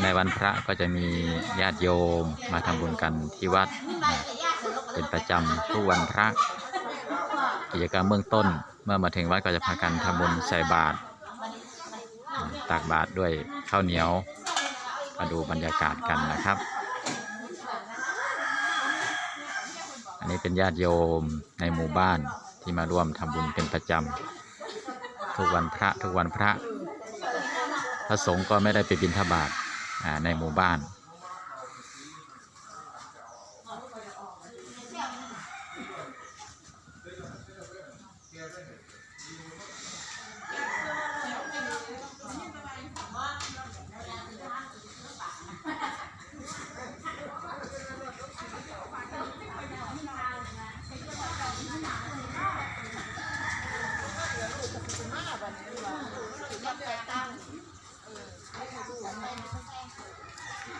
ในวันพระก็จะมีญาติโยมมาทำบุญกันที่วัด เป็นประจำทุกวันพระกิจกรรมเบื้องต้นเมื่อมาถึงวัดก็จะพากันทำบุญใส่บาตรอ่าตักบาตรด้วยข้าวเหนียวมาดูบรรยากาศกันนะครับ อันนี้เป็นญาติโยมในหมู่บ้านที่มาร่วมทำบุญเป็นประจำทุกวันพระทุกวันพระ พระสงฆ์ก็ไม่ได้ไปบิณฑบาต ในหมู่บ้าน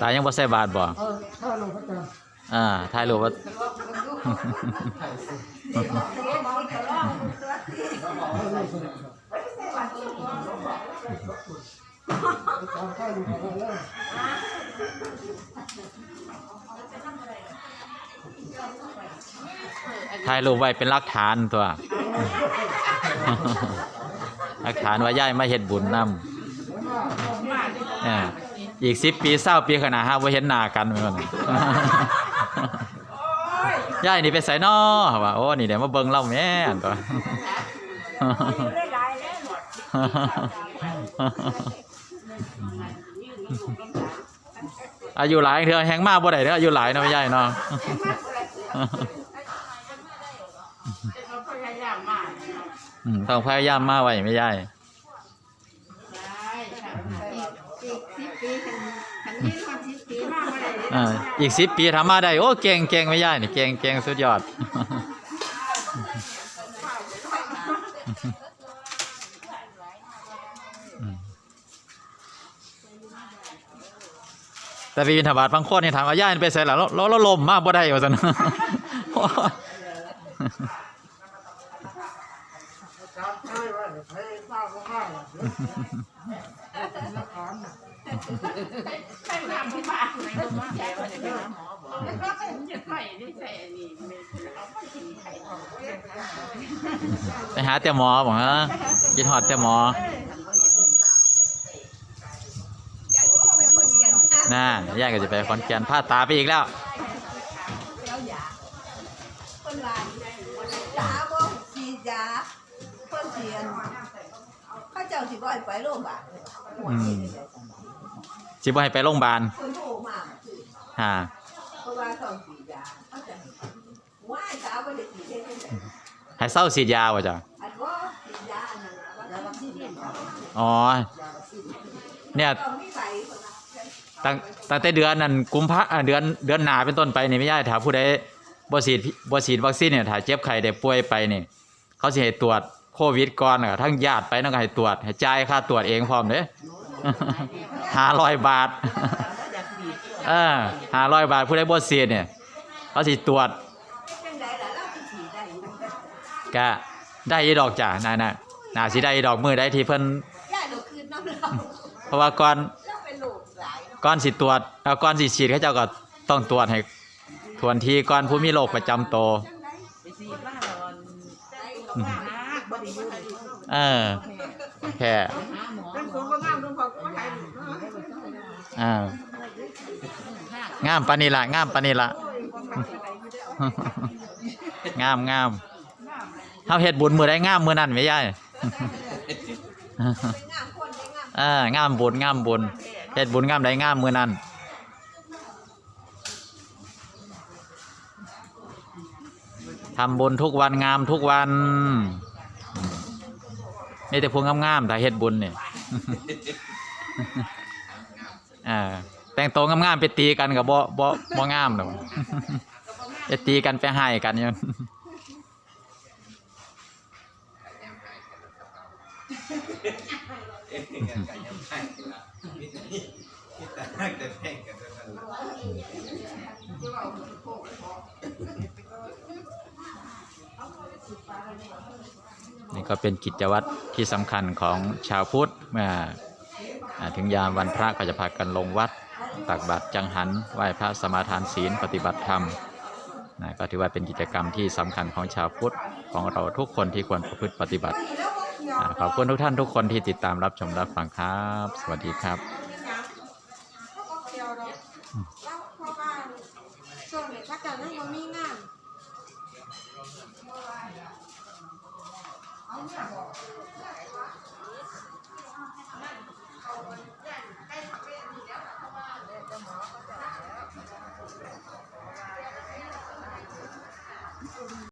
ตายังบ่ใส่บาตรบ่เออถ้าลงพระจันทร์อ่าถ่ายรูปว่า ตามข้าลงพระจันทร์แล้วถ่ายรูปไว้เป็นหลักฐานตัว หลักฐานว่าย่ายมาเฮ็ดบุญนำอ่ อีกสิบปีเศร้าปีขนาดฮะว่าเห็นหน้ากันเหมือนกันย่ายนี่ไปใส่นอว่าโอ้นี่เดี๋ยวมาเบิ่งเล่าแม่นตัวอายุหลายเถื่อแหงมากบ่ได้เด้ออายุหลายเนาะไม่ใหญ่เนาะพยายามมากอืมต้องพยายามมาไว้ไม่ใหญ่อีกสิ ปีขันขันยืนคนสิบปีมากเลยอ่าอีกสิบปีทำมาได้โอ้เก่งเก่งไม่ใหญ่นี่เก่งเก่งสุดยอด แต่ไปบินธบาตบางคนนี่ถามว่าย่านี่ไปใส่หล่ะแล้วแล้วลมมากบ่ได้ว่าซั่นตา ใช่ว่าให้างก็ง่ายอะเดี๋ยวนักขานน่ะใช่ทำที่บ้าหนก็มาแก่วันนี้หมอบอกจะไปได้แต่นี่ไม่เอาไปกินไข่ไปหาแต่หมอบอกฮะกินฮอดแต่หมอน่าย่าก็จะไปขอนแก่นพาตาไปอีกแล้วคนหลานยาบ่ฉีดยาคนเสียนเขาเจ้าสิบ่ให้ไปโรงพยาบาลอืม สิบ่ให้ไปโรงพยาบาลคนโทรมาคือฮะเพราะว่าต้องฉีดยาเขาจะให้ว่าสาวบ่ได้ฉีดได้จังได๋ให้เศร้าฉีดยาวะจ้ะอันว่าฉีดยาอันนั้นน่ะว่าแล้ววัคซีนเนี่ยอ๋อ เนี่ยต้องมีใบคนน่ะตั้งตั้งแต่เดือนนั้นกุมภาอ่าเดือนเดือนหนาเป็นต้นไปนี่ไม่ใช่ถ้าผู้ใดบ่ฉีดบ่ฉีดวัคซีนเนี่ยถ้าเจ็บไข้ได้ป่วยไปนี่เขาสิให้ตรวจโควิดก่อนน่ะทั้งญาติไปนั่นก็ให้ตรวจให้จ่ายค่าตรวจเองพร้อมเด้ห้ หาร้อยบาทเออห้าร้อยบาทผู้ใดบ่ฉีดเนี่ยเขาสิตรวจก็ได้อีดอกจ้ะน่าน่ะน่าสิได้ดอกมือได้ที่เพิ่นเพราะว่าก่อนก่อนสิตรวจเอ่อก่อนสิฉีดเขาเจ้าก็ต้องตรวจให้ทวนทีก่อนผู้มีโรคประจำตัว บ้านนอนอืมนักบ่ได้อยู่เออ แค่อ่าง่างามปานนี้ละงามปานนี้ละ งามงามเฮาเฮ็ดบุญมื้อใดงามมื้อนั้นไม่ใช่งามคนได้งามเอองามบุญงามบุญเฮ็ดบุญงามใดงามมื้อนั้น ทำบุญทุกวันงามทุกวันนี่แต่พวงงามๆถ้าเฮ็ดบุญเนี่อ่าแต่งตัวงามๆไปตีกันกับบ่บ่บ่งามดอกไปตีกันไปให้กันอยู่นี่ ก็เป็นกิจวัตรที่สำคัญของชาวพุทธเมื่อถึงยามวันพระก็จะพากันลงวัดตักบาตรจังหันไหว้พระสมาทานศีลปฏิบัติธรรมนะก็ถือว่าเป็นกิจกรรมที่สำคัญของชาวพุทธของเราทุกคนที่ควรประพฤติปฏิบัติขอบคุณทุกท่านทุกคนที่ติดตามรับชมรับฟังครับ สวัสดีครับเขาก็เดอกพราะว่งนี้เขานั่งบ่มีงาน เอาเงินหมดใช่ป้ะคือเขาให้เงินให้เขาเลี้ยงเขาบ้างเจ้าหมอเขาจะเลี้ยง